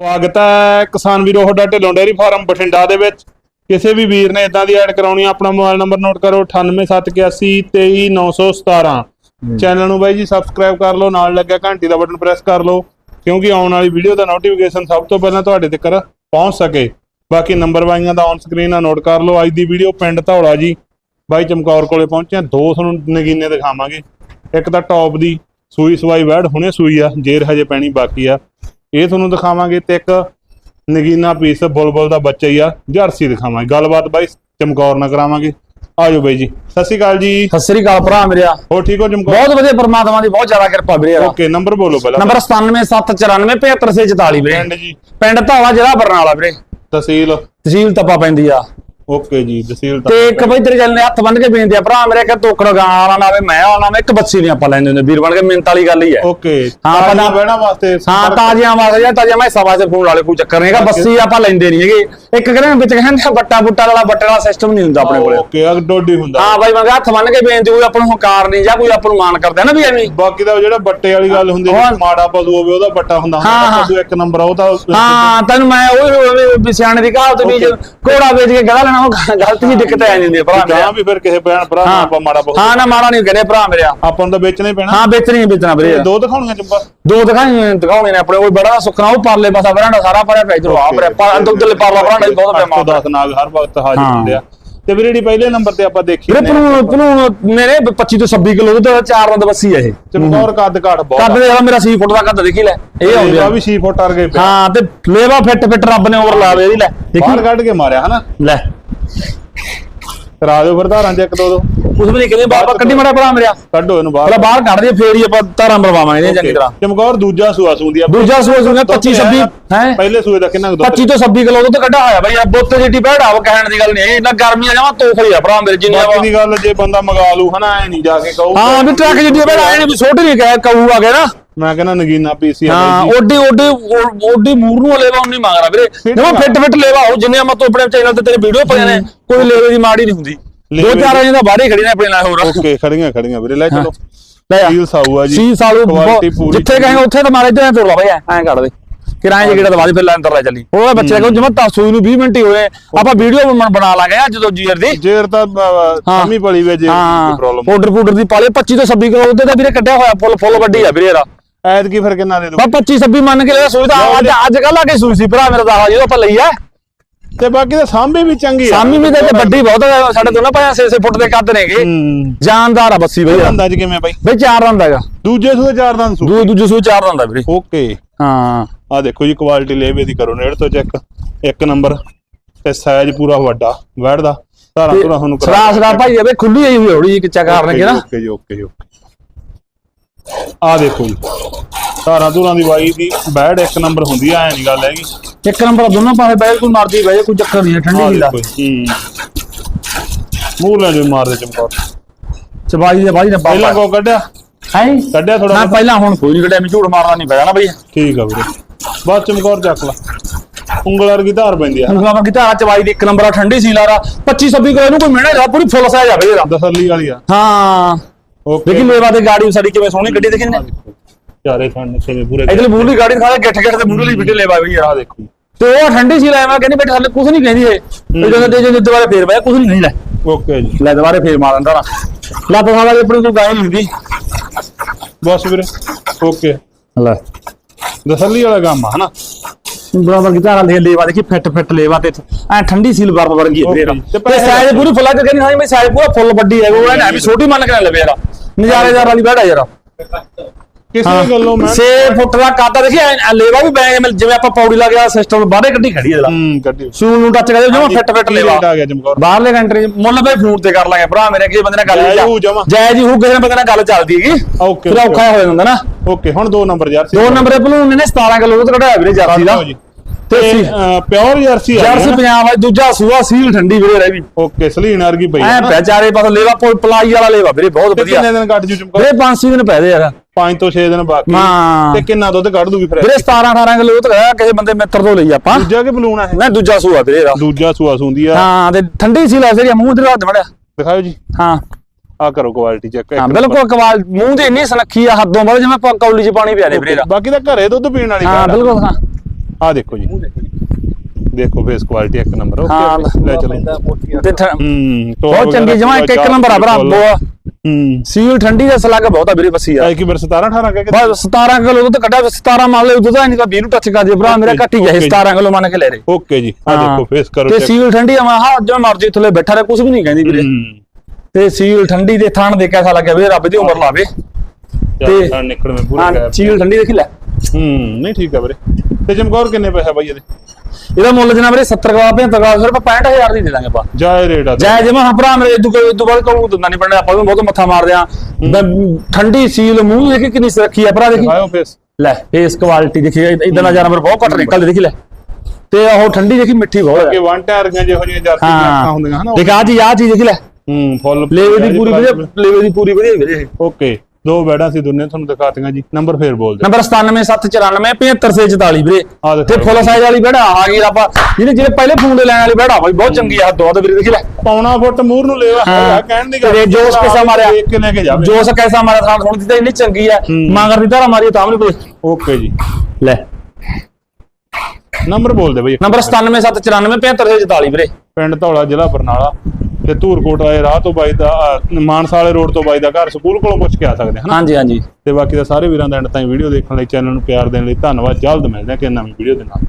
ਸਵਾਗਤ ਹੈ ਕਿਸਾਨ ਵੀਰੋ ਤੁਹਾਡਾ ਢਿੱਲੋਂ ਡੇਅਰੀ ਫਾਰਮ ਬਠਿੰਡਾ ਦੇ ਵਿੱਚ। ਕਿਸੇ ਵੀ ਵੀਰ ਨੇ ਇਦਾਂ ਦੀ ਐਡ ਕਰਾਉਣੀ ਆਪਣਾ ਮੋਬਾਈਲ ਨੰਬਰ ਨੋਟ ਕਰੋ 9871823917 ਚੈਨਲ ਨੂੰ ਬਾਈ ਜੀ ਸਬਸਕ੍ਰਾਈਬ ਕਰ ਲਓ ਨਾਲ ਲੱਗਿਆ ਘੰਟੀ ਦਾ ਬਟਨ ਪ੍ਰੈਸ ਕਰ ਲਓ ਕਿਉਂਕਿ ਆਉਣ ਵਾਲੀ ਵੀਡੀਓ ਦਾ ਨੋਟੀਫਿਕੇਸ਼ਨ ਸਭ ਤੋਂ ਪਹਿਲਾਂ ਤੁਹਾਡੇ ਤੱਕ ਪਹੁੰਚ ਸਕੇ। ਬਾਕੀ ਨੰਬਰ ਬਾਈਆਂ ਦਾ ਔਨ ਸਕਰੀਨ ਆ ਨੋਟ ਕਰ ਲਓ। ਅੱਜ ਦੀ ਵੀਡੀਓ ਪਿੰਡ ਧੌਲਾ ਜੀ। ਬਾਈ ਚਮਕੌਰ ਕੋਲੇ ਪਹੁੰਚੇ ਆ ਦੋ ਤੁਹਾਨੂੰ ਨਗੀਨੇ ਦਿਖਾਵਾਂਗੇ। ਇੱਕ ਤਾਂ ਟੌਪ ਦੀ ਸੂਈ ਸਵਾਈ ਵੈੜ ਹੁਣੇ ਸੂਈ ਆ ਜੇਰ ਹਜੇ ਪੈਣੀ ਬਾਕੀ ਆ। ਇਹ ਤੁਹਾਨੂੰ ਦਿਖਾਵਾਂਗੇ ਤੇ ਇੱਕ ਨਗੀਨਾ ਪੀਸ ਬੁਲਬੁਲ ਦਾ ਬੱਚਾ ਹੀ ਆ ਜਰਸੀ ਦਿਖਾਵਾਂਗੇ। ਗੱਲਬਾਤ ਬਾਈ ਚਮਕੌਰ ਨਾਲ ਕਰਾਵਾਂਗੇ। ਆਜੋ ਬਾਈ ਜੀ। ਸਤਿ ਸ਼੍ਰੀ ਅਕਾਲ ਜੀ। ਸਤਿ ਸ੍ਰੀ ਅਕਾਲ ਭਰਾ ਮੇਰਿਆ। ਹੋ ਠੀਕ ਹੋ ਚਮਕੌਰ? ਬਹੁਤ ਵਧੀਆ ਪਰਮਾਤਮਾ ਦੀ ਬਹੁਤ ਜ਼ਿਆਦਾ ਕਿਰਪਾ ਵੀਰੇ ਯਾਰ ਓਕੇ ਨੰਬਰ ਬੋਲੋ ਪਹਿਲਾਂ। ਨੰਬਰ 9774975444 ਵੀਰੇ। ਪਿੰਡ ਜੀ। ਪਿੰਡ ਧੌਲਾ ਜ਼ਿਲ੍ਹਾ ਬਰਨਾਲਾ ਵੀਰੇ। ਤਹਿਸੀਲ? ਤਹਿਸੀਲ ਤੱਪਾ ਪੈਂਦੀ ਆ। ਓਕੇ ਜੀ ਤਹਿਸੀਲ ਤੇ ਇੱਕ ਬਈ ਤੇਰੇ ਚੱਲ ਨੇ ਹੱਥ ਬੰਨ ਕੇ ਬੇਨਤੀ ਆ ਭਰਾ ਮੇਰੇ ਕਿ ਤੋਕੜ ਗਾਂ ਵਾਲਾ ਨਾ ਆਵੇ ਮੈਂ ਨਾ ਆਵੇ ਇੱਕ ਬੱਸੀ ਨਹੀਂ ਆਪਾਂ ਲੈਂਦੇ ਹੁੰਦੇ ਵੀਰ ਬਣ ਕੇ ਮਿੰਤ ਵਾਲੀ ਗੱਲ ਹੀ ਹੈ ਓਕੇ ਹਾਂ, ਆਪਾਂ ਨਾ- ਬਹਿਣਾ ਵਾਸਤੇ ਹਾਂ ਤਾਜ਼ੀਆਂ ਵਾਲੇ ਜਾਂ ਤਾਜ਼ੀਆਂ ਮੈਂ ਸਵਾ ਚ ਫੋਨ ਵਾਲੇ ਕੋਈ ਚੱਕਰ ਨਹੀਂ ਹੈਗਾ ਬੱਸੀ ਆਪਾਂ ਲੈਂਦੇ ਨਹੀਂ ਹੈਗੇ ਇੱਕ ਕਹਿੰਦੇ ਵਿੱਚ ਕਹਿੰਦੇ ਬੱਟਾ ਬੁੱਟਾ ਵਾਲਾ ਬੱਟੇ ਵਾਲਾ ਸਿਸਟਮ ਨਹੀਂ ਹੁੰਦਾ ਆਪਣੇ ਕੋਲੇ ਓਕੇ ਡੋਡੀ ਹੁੰਦਾ ਹਾਂ ਬਾਈ ਮੈਂ ਕਿਹਾ ਹੱਥ ਬੰਨ ਕੇ ਬੇਨਤੀ ਕੋਈ ਆਪਾਂ ਨੂੰ ਹੰਕਾਰ ਨਹੀਂ ਜਾਂ ਕੋਈ ਆਪਾਂ ਨੂੰ ਮਾਣ ਕਰਦਾ ਨਾ ਵੀ ਐਵੇਂ ਬਾਕੀ ਦਾ ਜਿਹੜਾ ਬੱਟੇ ਵਾਲੀ ਗੱਲ ਹੁੰਦੀ ਹੋਰ। ਮਾੜਾ ਪਸ਼ੂ ਹੋਵੇ ਉਹਦਾ ਬੱਟਾ ਹੁੰਦਾ ਹਾਂ, ਹੁੰਦਾ ਹਾਂ। ਪਸ਼ੂ ਇੱਕ ਨੰਬਰ ਉਹ ਤਾਂ ਹਾਂ ਤੈਨੂੰ ਮੈਂ ਉਹ ਵੀ ਸਿਆਣੇ ਦੀ ਕਹਾਵਤ ਵੀ. ਕੋੜਾ ਵੇਚ ਕੇ ਗਲਾ ਲੈਣਾ ਉਹ ਗਲਤ ਹੀ ਦਿੱਕਤ ਆ ਜਾਂਦੀ ਹੈ ਭਰਾ ਮੇਰਾ ਜਾਂ ਵੀ ਫਿਰ ਕਿਸੇ ਭੈਣ ਭਰਾ ਨੂੰ ਆਪਾਂ ਮਾੜਾ ਬਹੁਤ ਹਾਂ ਨਾ ਮਾੜਾ ਨਹੀਂ ਕਹਿੰਦੇ ਭਰਾ ਮੇਰਿਆ। ਆਪਾਂ ਨੂੰ ਤਾਂ ਵੇਚਣਾ ਹੀ ਪੈਣਾ। ਹਾਂ ਵੇਚਣੀ ਹੀ ਵੇਚਣਾ ਵੀਰੇ ਦੋ ਦਿਖਾਉਣੀਆਂ ਚੰਬਾ ਦੋ ਦਿਖਾਈ ਦਿਖਾਉਣੇ ਨੇ ਆਪਣੇ। ਕੋਈ ਬੜਾ ਸੁੱਕਣਾ ਉਹ ਪਰਲੇ ਪਾਸਾ ਬਰਾਂਡਾ ਸਾਰਾ ਭਰਿਆ ਪਿਆ। ਇਧਰੋਂ ਆ ਭਰਿਆ ਪਰ ਅੰਦਰ ਉੱਤੇ ਪਰਲਾ ਬਰਾਂਡਾ ਵੀ ਬਹੁਤ ਪਿਆ ਤੋਂ ਮਾਰ 10 ਨਾਗ ਹਰ ਵਕਤ ਹਾਜ਼ਰ। ਹੁੰਦੇ ਆ। ਤੇ ਵੀਰੇ ਜਿਹੜੀ ਪਹਿਲੇ ਨੰਬਰ ਤੇ ਆਪਾਂ ਦੇਖੀ ਵੀਰੇ ਪਨੂੰ ਪਨੂੰ ਮੇਰੇ 25 ਤੋਂ 26 ਕਿਲੋ ਦਾ ਚਾਰ ਰੰਦ ਬੱਸੀ ਹੈ ਇਹ। ਚਮਕੌਰ ਕੱਦ ਕਾਠ ਬਹੁਤ ਕੱਦ ਦੇਖ ਲਾ ਮੇਰਾ 6 ਫੁੱਟ ਦਾ ਕੱਦ ਦੇਖੀ ਲੈ। ਇਹ ਆਉਂਦੇ ਆ। ਆ ਵੀ 6 ਫੁੱਟ ਅਰਗੇ ਪਿਆ। ਹਾਂ ਤੇ ਲੇਵਾ ਫਿੱਟ ਫਿੱਟ ਰੱਬ ਨੇ ਓਵਰ ਲਾਵੇ ਇਹਦੀ ਲੈ। ਦੇਖੀ। ਕੱਢ ਕੇ ਮਾਰਿਆ ਹਨਾ? ਲੈ। ਕਰਾ ਦਿਓ ਫਿਰ ਧਾਰਾਂ ਚ ਇੱਕ ਦੋ ਦੋ। ਉਸ ਵੇਲੇ ਕਹਿੰਦੇ ਬਾਬਾ ਕੱਢੀ ਮੜਾ ਭਰਾ ਮੇਰਿਆ ਕੱਢੋ ਇਹਨੂੰ ਬਾਹਰ। ਪਹਿਲਾਂ ਬਾਹਰ ਕੱਢ ਦੇ ਫੇਰ ਹੀ ਆਪਾਂ ਧਾਰਾਂ ਮਰਵਾਵਾਂਗੇ ਇਹਦੀਆਂ ਚੰਗੀ ਤਰ੍ਹਾਂ। ਚਮਕੌਰ ਦੂਜਾ ਸੂਆ ਸੂੰਦੀ ਆ ਦੂਜਾ ਸੂਆ ਸੁਣਿਆ 25 26 ਹੈ? ਪਹਿਲੇ ਸੂਏ ਦਾ ਕਿੰਨਾ ਕੁ ਦੁੱਧ 25 ਤੋਂ 26 ਕਿਲੋ ਦੁੱਧ ਕੱਢਾ ਹੋਇਆ ਬਈ ਬੁੱਤ ਜਿੱਡੀ ਬੈਠਾ ਵਾ ਕਹਿਣ ਦੀ ਗੱਲ ਨਹੀਂ ਇਹ ਨਾ ਗਰਮੀਆਂ ਜਾਵਾਂ ਤੋਫਲੀ ਆ ਭਰਾ ਮੇਰੇ ਜਿੰਨੀਆਂ ਬਾਕੀ ਦੀ ਗੱਲ ਜੇ ਬੰਦਾ ਮੰਗਾ ਲੂ ਹਨਾ ਐ ਨਹੀਂ ਜਾ ਕੇ ਕਹੂ। ਹਾਂ ਵੀ ਟਰੱਕ ਜਿੱਡੀ ਬੈਠਾ ਨੇ ਵੀ ਛੋਟੀ ਨਹੀਂ ਕਹਿ ਕਹੂ ਆ ਗਿਆ ਨਾ। ਮੈਂ ਕਹਿੰਦਾ ਨਗੀਨਾ ਪੀਸੀ ਆ ਹਾਂ। ਓਡੀ ਓਡੀ ਓਡੀ ਮੂਰ ਨੂੰ ਲੈਵਾ ਉਨੀ ਮੰਗ ਰਿਹਾ ਵੀਰੇ। ਜਿਵੇਂ ਫਿੱਟ ਫਿੱਟ ਲੈਵਾ ਹੋ ਜਿੰਨੇ ਮੈਂ ਤੋਂ ਆਪਣੇ ਚੈਨਲ ਤੇ ਤੇਰੇ ਵੀਡੀਓ ਪਾਈਆਂ ਨੇ ਕੋਈ ਲੈਵੇ ਦੀ ਮਾੜੀ ਨਹੀਂ ਹੁੰਦੀ। ਦੋ ਚਾਰ ਇਹਨਾਂ ਦਾ ਬਾਹਰ ਹੀ ਖੜੀ ਨੇ ਆਪਣੇ ਨਾਲ ਹੋਰ। ਓਕੇ ਖੜੀਆਂ ਖੜੀਆਂ ਵੀਰੇ ਲੈ ਚਲੋ। ਲੈ ਆ। ਸੀਲ ਸਾਊ ਆ ਜੀ। ਸਾਲੂ ਪੂਰੀ ਜਿੱਥੇ ਕਹੇ ਉੱਥੇ ਤਾਂ ਮਾਰੇ ਤੇ ਤੋੜ ਲਾ ਬਈ ਐਂ। ਕੱਢ ਦੇ। ਕਿਰਾਏ ਜੇ ਕਿਹੜਾ ਦਵਾ ਦੇ ਫਿਰ ਲੈ ਅੰਦਰ ਲੈ ਚੱਲੀ। ਉਹਦਾ ਬੱਚੇ ਕਹੋ ਜਿਵੇਂ ਤਾਸੂ ਨੂੰ 20 ਮਿੰਟ ਹੀ ਹੋਏ। ਆਪਾਂ ਵੀਡੀਓ ਬਣਾ ਲਾਂਗੇ ਅੱਜ ਤੋਂ ਜੀਅਰ ਦੀ। ਜੇਰ ਤਾਂ। ਸਮੀ ਪਲੀ ਵੇ ਜੇ ਪ੍ਰੋਬਲਮ ਪਾਊਡਰ ਪੂਡਰ ਦੀ ਪਾਲੇ 25 ਤੋਂ 26 ਕਿਲੋ ਉਹਦੇ ਦਾ ਵੀਰੇ ਕੱਢਿਆ ਹੋਇਆ ਫੁੱਲ ਫੁੱਲ ਵੱਡੀ ਆ ਵੀਰੇ ਇਹਦਾ। ਐਤ ਕੀ ਫਿਰ ਕਿੰਨਾ ਦੇ ਦੋ ਬਾ 25 26 ਮੰਨ ਕੇ ਲੈ ਸੂਈ ਤਾਂ ਅੱਜ ਅੱਜ ਕੱਲ ਆ ਕੇ ਸੂਈ ਸੀ ਭਰਾ ਮੇਰਾ ਦਾ ਜਦੋਂ ਆਪਾਂ ਲਈ ਆ ਤੇ ਬਾਕੀ ਤਾਂ ਸਾਂਭੇ ਵੀ ਚੰਗੀ ਆ। ਸਾਮੀ ਵੀ ਤੇ ਵੱਡੀ ਬਹੁਤ ਆ ਸਾਡੇ ਦੋਨਾਂ ਪਾਇਆ 6 6 ਫੁੱਟ ਦੇ ਕੱਦ ਨੇਗੇ। ਜਾਨਦਾਰ ਆ ਬੱਸੀ ਬਈ ਅੰਦਾਜ਼ ਕਿਵੇਂ ਬਾਈ? ਬਈ ਚਾਰ ਰੰਦ ਹੈਗਾ। ਦੂਜੇ ਸੂਏ ਚਾਰ ਦੰਦ ਸੂ। ਦੂਜੇ ਸੂਈ ਚਾਰ ਆ ਵੀਰੇ। ਓਕੇ। ਹਾਂ। ਆ ਦੇਖੋ ਜੀ ਕੁਆਲਿਟੀ ਲੇਵੇ ਦੀ ਕਰੋ ਨੇੜ ਤੋਂ ਚੈੱਕ ਇੱਕ ਨੰਬਰ ਤੇ ਸਾਈਜ਼ ਪੂਰਾ ਵੱਡਾ ਵੈੜ ਦਾ ਧਾਰਾਂ ਤੁਹਾਨੂੰ ਕਰਾ ਸਰਾ ਸਰਾ ਭਾਈ ਇਹ ਖੁੱਲੀ ਆਈ ਹੋਈ ਹੋੜੀ ਕਿੱਚਾ ਕਰਨਗੇ ਨਾ। ਓਕੇ ਜੀ ਓਕੇ ਜੀ ਓਕੇ। ਆ ਦੇਖੋ ਜੀ। ਧਾਰਾਂ ਧੁਰਾਂ ਦੀ ਵਾਈ ਦੀ ਬੈੜ ਇੱਕ ਨੰਬਰ ਹੁੰਦੀ ਆ ਐ ਨਹੀਂ ਗੱਲ ਹੈਗੀ। ਇੱਕ ਨੰਬਰ ਦੋਨੋਂ ਪਾਸੇ ਬਹਿ ਕੋਈ ਮਰਦੀ ਬਹਿ ਕੋਈ ਚੱਕਰ ਨਹੀਂ ਹੈ, ਆ ਠੰਡੀ ਦੀ ਦਾ। ਦੇਖੋ ਜੀ। ਮੂੰਹ ਲੈ ਜੋ ਮਾਰਦੇ ਚਮਕੌਰ। ਚਬਾਈ ਦੇ ਬਾਈ ਨੇ ਪਹਿਲਾਂ ਕੋ ਕੱਢਿਆ? ਹੈ? ਕੱਢਿਆ ਥੋੜਾ ਨਾ ਪਹਿਲਾਂ ਹੁਣ ਕੋਈ ਨਹੀਂ ਕੱਢਿਆ ਮੈਂ ਝੂਠ ਮਾਰਨਾ ਨਹੀਂ ਪਿਆ ਨਾ ਬਈ। ਠੀਕ ਆ ਵੀਰੇ। ਬਸ ਚਮਕੌਰ ਚੱਕ ਲਾ। ਉਂਗਲ ਵਰਗੀ ਧਾਰ ਪੈਂਦੀ ਆ। ਉਂਗਲਾਂ ਵਰਗੀ ਧਾਰਾ ਚਬਾਈ ਦੀ ਇੱਕ ਨੰਬਰ ਆ ਠੰਡੀ ਸੀ ਲਾਰਾ। 25 26 ਕਿਲੋ ਇਹਨੂੰ ਕੋਈ ਮਿਹਣਾ ਜਾ ਪੂਰੀ ਫੁੱਲ ਸਾਈਜ਼ ਆ ਬਈ ਇਹਦਾ। ਵਾਲੀ ਆ। ਹਾਂ। ਓਕੇ ਦੇਖੀ ਲੇਵਾ ਤੇ ਗਾੜੀ ਸਾਡੀ ਕਿਵੇਂ ਸੋਹਣੀ ਗੱਡੀ ਦੇਖੀ ਨੇ ਚਾਰੇ ਥਣ ਕਿਵੇਂ ਪੂਰੇ ਇਧਰ ਮੂਰਲੀ ਗਾੜੀ ਦਿਖਾ ਗਿੱਠ ਗਿੱਠ ਤੇ ਮੂਰਲੀ ਵੀਡੀਓ ਲੇਵਾ ਬਈ ਆ ਦੇਖੋ। ਤੇ ਉਹ ਠੰਡੀ ਸੀ ਲੈ ਮੈਂ ਕਹਿੰਦੀ ਬੇਟਾ ਹਲੇ ਕੁਝ ਨਹੀਂ ਕਹਿੰਦੀ ਇਹ। ਜਦੋਂ ਤੇ ਜਦੋਂ ਦੁਬਾਰਾ ਫੇਰ ਪਿਆ ਕੁਝ ਨਹੀਂ ਲੈ। ਓਕੇ ਜੀ। ਲੈ ਦੁਬਾਰੇ ਫੇਰ ਮਾਰਨ ਦਾ ਲੱਤ ਸਾਲਾ ਦੀ ਆਪਣੀ ਕੋਈ ਗਾਇ ਨਹੀਂ ਹੁੰਦੀ। ਬਸ ਵੀਰੇ ਓਕੇ ਲੈ। ਦਸੱਲੀ ਵਾਲਾ ਕੰਮ ਆ ਹਨਾ? ਬਰਾਬਰ ਗਿਟਾਰਾ ਲੈ ਲੇਵਾ ਦੇਖੀ ਫਿੱਟ ਫਿੱਟ ਲੇਵਾ ਤੇ ਐ ਠੰਡੀ ਸੀਲ ਬਰਫ ਵਰਗੀ ਤੇ ਸਾਈਜ਼ ਪੂਰੀ ਫੁੱਲਾ ਤੇ ਕਹਿੰਦੀ ਹਾਂ ਮੈਂ ਸਾਈਜ਼ ਪੂਰਾ ਫੁੱਲ ਵੱਡੀ ਹੈ ਉਹ ਐ ਵੀ ਛੋਟੀ ਮੰਨ ਕੇ ਨਾ ਲਵੇ ਯਾਰ। ਨਜ਼ਾਰੇਦਾਰ ਵਾਲੀ ਬੈਠਾ ਯਾਰ। ਕਿਸੇ ਗੱਲੋਂ ਮੈਂ 6 ਫੁੱਟ ਦਾ ਕਾਦਾ ਦੇਖੀ ਐ ਲੇਵਾ ਵੀ ਬੈਗ ਮਿਲ ਜਿਵੇਂ ਆਪਾਂ ਪੌੜੀ ਲਾ ਗਿਆ ਸਿਸਟਮ ਬਾਹਰੇ ਕੱਢੀ ਖੜੀ ਹੈ ਹੂੰ ਕੱਢੀ ਸੂਲ ਨੂੰ ਟੱਚ ਕਰਦੇ ਜਮਾ ਫਿੱਟ ਫਿੱਟ ਲੇਵਾ। ਬਾਹਰਲੇ ਕੰਟਰੀ ਮੁੱਲ ਬਈ ਫੋਨ ਤੇ ਕਰ ਲਾਂਗੇ ਭਰਾ ਮੇਰੇ ਕਿਸੇ ਬੰਦੇ ਨਾਲ ਗੱਲ ਜਮਾਂ। ਜਾਇਜ਼ ਹੀ ਕਿਸੇ ਬੰਦੇ ਨਾਲ ਗੱਲ ਚੱਲਦੀ ਹੈਗੀ। ਓਕੇ ਫਿਰ ਔਖਾ ਹੋ ਜਾਂਦਾ ਨਾ। ਓਕੇ ਹੁਣ ਦੋ ਨੰਬਰ ਯਾਰ ਦੋ ਨੰਬਰ ਭਲੂਨ ਨੇ 17 ਕਿਲੋ ਦੁੱਧ ਕਢਾਇਆ ਵੀਰੇ ਜਰਸੀ ਦਾ। ਜੀ। ਤੇ ਪਿਓਰ ਜਰਸੀ ਆ ਜਰਸੀ ਪੰਜਾਬ ਵਾਲੀ ਦੂਜਾ ਸੂਆ ਸੀਲ ਠੰਡੀ ਵੀਰੇ ਰਹਿ ਵੀ ਓਕੇ ਸਲੀਨ ਵਰਗੀ ਪਈ ਐ ਪੈ ਚਾਰੇ ਪਾਸੇ ਲੇਵਾ ਪਲਾਈ ਵਾਲਾ ਲੇਵਾ ਵੀਰੇ ਬਹੁਤ ਵਧੀਆ। ਕਿੰਨੇ ਦਿਨ ਕੱਢ ਜੂ ਚਮਕੌਰ ਵੀਰੇ 500 ਦਿਨ ਪੈ ਦੇ ਯਾਰ। 5 ਤੋਂ 6 ਦਿਨ ਬਾਕੀ। ਹਾਂ। ਤੇ ਕਿੰਨਾ ਦੁੱਧ ਕੱਢ ਦੂਗੀ ਫਿਰ? ਵੀਰੇ 17 18 ਕਿਲੋ ਦੁੱਧ ਕਢਾਇਆ ਕਿਸੇ ਬੰਦੇ ਮਿੱਤਰ ਤੋਂ ਲਈ ਆਪਾਂ। ਦੂਜਾ ਕਿ ਬਲੂਨ ਆ ਇਹ? ਮੈਂ ਦੂਜਾ ਸੂਆ ਵੀਰੇ ਇਹਦਾ। ਦੂਜਾ ਸੂਆ ਸੁੰਦੀ ਆ। ਹਾਂ ਤੇ ਠੰਡੀ ਸੀ ਲੈ ਸਰੀ ਮੂੰਹ ਤੇ ਹੱਥ ਮੜਿਆ ਦਿਖਾਓ ਜੀ। ਹਾਂ। ਆ ਕਰੋ ਕੁਆਲਿਟੀ ਚੈੱਕ ਹਾਂ ਬਿਲਕੁਲ ਕਵਾਲ ਮੂੰਹ ਤੇ ਇੰਨੀ ਸੁਨੱਖੀ ਆ ਹੱਦੋਂ ਵੱਧ ਜਿਵੇਂ ਕੌਲੀ 'ਚ ਪਾਣੀ ਪਿਆ ਦੇ ਵੀਰੇ ਦਾ ਬਾਕੀ ਤਾਂ ਘਰੇ ਦੁੱਧ ਪੀਣ ਵਾਲੀ ਹਾਂ ਆ। ਬਿਲਕੁਲ ਹਾਂ। ਆ ਦੇਖੋ ਜੀ। ਦੇਖੋ ਫੇਸ ਕੁਆਲਿਟੀ ਇੱਕ ਨੰਬਰ ਓਕੇ ਹਾਂ, ਲੈ ਚਲੋ। ਤੇ ਠ- ਹੂੰ ਬਹੁਤ ਚੰਗੀ ਜਮਾ ਇੱਕ ਇੱਕ ਨੰਬਰ ਆ ਭਰਾ ਬੋਆ। ਹੂੰ। ਸੀਲ ਠੰਡੀ ਦਾ ਸਲੱਗ ਬਹੁਤ ਆ ਵੀਰੇ ਬੱਸੀ ਆ। ਐ ਕਿ ਫਿਰ 17 18 ਕਹਿ ਕੇ ਬਸ 17 ਕਿਲੋ ਦੁੱਧ ਕੱਢਿਆ 17 ਮੰਨ ਲਓ ਦੁੱਧ ਨਹੀਂ ਤਾਂ 20 ਨੂੰ ਟੱਚ ਕਰ ਦਿਓ ਭਰਾ ਮੇਰਾ ਘੱਟ ਹੀ ਗਿਆ Okay ਜੀ। 17 ਕਿਲੋ ਮੰਨ ਕੇ ਲੈ ਰਹੇ। ਓਕੇ ਜੀ। ਆ। ਦੇਖੋ ਫੇਸ ਕਰੋ ਤੇ check। ਸੀਲ ਠੰਡੀ ਆ ਮੈਂ ਹਾਂ ਜੋ ਮਰਜ਼ੀ ਥੱਲੇ ਬੈਠਾ ਰਹੇ ਕੁਝ ਵੀ ਨਹੀਂ ਕਹਿੰਦੀ ਵੀਰੇ। ਹੂੰ। ਤੇ ਸੀਲ ਠੰਡੀ ਦੇ ਥਾਣ ਦੇ ਕੈਸਾ ਲੱਗਿਆ ਵੀਰੇ ਰੱਬ ਦੀ ਉਮਰ ਲਾਵੇ। ਤੇ ਨਿਕਲ ਮੈਂ ਪੂਰਾ ਹਾਂ ਸੀਲ ਠੰਡੀ ਦੇਖੀ ਲੈ। ਹੂੰ ਨਹੀਂ ਠੀਕ ਆ ਵੀਰੇ। ਤੇ ਚਮਕੌਰ ਕਿੰਨੇ ਪੈਸਾ ਬਾਈ ਇਹਦੇ? ਇਹਦਾ ਮੁੱਲ ਜਨਾ ਵੀਰੇ 70 ਕਵਾ 75 ਕਵਾ ਸਿਰਫ 65000 ਦੀ ਦੇ ਦਾਂਗੇ ਆਪਾਂ। ਜਾਏ ਰੇਟ ਆ ਜੈ ਜਿਵੇਂ ਹਾਂ ਭਰਾ ਮੇਰੇ ਇਦੋਂ ਇਦੋਂ ਬਾਅਦ ਕਹੂ ਦਿੰਦਾ ਨਹੀਂ ਪੈਣਾ ਆਪਾਂ ਬਹੁਤ ਮੱਥਾ ਮਾਰਦੇ ਆ ਠੰਡੀ ਸੀਲ ਮੂੰਹ ਦੇਖੀ ਕਿੰਨੀ ਸੁਰੱਖੀ ਆ ਭਰਾ ਦੇਖੀ। ਆਇਓ ਫੇਸ ਲੈ ਫੇਸ ਕੁਆਲਿਟੀ ਦੇਖੀ ਇਦਾਂ ਦਾ ਜਾਨਵਰ ਬਹੁਤ ਘੱਟ ਨਿਕਲਦੇ ਦੇਖੀ ਲੈ। ਤੇ ਉਹ ਠੰਡੀ ਦੇਖੀ ਮਿੱਠੀ ਬਹੁਤ ਕਿ ਹੈ। ਵਨ ਟਾਇਰੀਆਂ ਜਿਹੋ ਜਿਹੀਆਂ ਜਰਸੀ ਦੀਆਂ ਹੁੰਦੀਆਂ ਹਨਾ ਦੇਖ ਆ ਜੀ ਆ ਚੀਜ਼ ਦੇਖੀ ਲੈ। ਹੂੰ ਫੁੱਲ ਲੇਵੇ ਦੀ ਪੂਰੀ ਵਧੀਆ ਲੇਵੇ ਦੀ ਪੂਰੀ ਵਧੀਆ ਵੀਰੇ ਓਕੇ ਦੋ ਬੈਡਾਂ ਸੀ ਦੁਨੀਆ ਤੁਹਾਨੂੰ ਦਿਖਾਤੀਆਂ ਜੀ। ਨੰਬਰ ਫੇਰ ਬੋਲ ਦੇ ਨੰਬਰ 9794 75644 ਵੀਰੇ। ਤੇ ਫੁੱਲ ਸਾਈਜ਼ ਵਾਲੀ ਬੈੜਾ ਆ ਗਈ ਆਪਾਂ ਜਿਹਨੇ ਜਿਹੜੇ ਪਹਿਲੇ ਫੋਨ ਦੇ ਲੈਣ ਵਾਲੀ ਬੈੜਾ ਬਾਈ ਬਹੁਤ ਚੰਗੀ ਆ ਦੋ ਤੇ ਵੀਰੇ ਦੇਖੀ ਲੈ। ਪੌਣਾ ਫੁੱਟ ਮੂਰ ਨੂੰ ਲੈਵਾ ਕਹਿਣ ਦੀ ਗੱਲ ਤੇ ਜੋਸ਼ ਕਿਸਾ ਮਾਰਿਆ। ਦੇਖ ਕੇ ਲੈ ਕੇ ਜਾਵੇ। ਜੋਸ ਕੈਸਾ ਮਾਰਿਆ ਥਾਂ ਹੁਣ ਦੀ ਤਾਂ ਇੰਨੀ ਚੰਗੀ ਆ। ਮਾਂਗਰ ਦੀ ਧਾਰਾ ਮਾਰੀ ਤਾਂ ਵੀ ਓਕੇ ਜੀ। ਲੈ। ਨੰਬਰ ਬੋਲ ਦੇ ਬਈ। ਨੰਬਰ 9794 75644 ਵੀਰੇ। ਪਿੰਡ ਧੌਲਾ ਜ਼ਿਲ੍ਹਾ ਬਰਨਾਲਾ। ਤੇ ਧੂਰਕੋਟ ਵਾਲੇ ਰਾਹ ਤੋਂ ਬਾਈ ਦਾ ਮਾਨਸਾ ਵਾਲੇ ਰੋਡ ਤੋਂ ਬਾਈ ਦਾ ਘਰ ਸਕੂਲ ਕੋਲੋਂ ਪੁੱਛ ਕੇ ਆ ਸਕਦੇ ਹਨ। ਹਾਂਜੀ ਹਾਂਜੀ। ਤੇ ਬਾਕੀ ਦਾ ਸਾਰੇ ਵੀਰਾਂ ਦਾ ਐਂਡ ਤਾਈਂ ਵੀਡੀਓ ਦੇਖਣ ਲਈ ਚੈਨਲ ਨੂੰ ਪਿਆਰ ਦੇਣ ਲਈ ਧੰਨਵਾਦ। ਜਲਦ ਮਿਲਦੇ ਹਾਂ ਕਿ ਨਵੀਂ ਵੀਡੀਓ ਦੇ ਨਾਲ।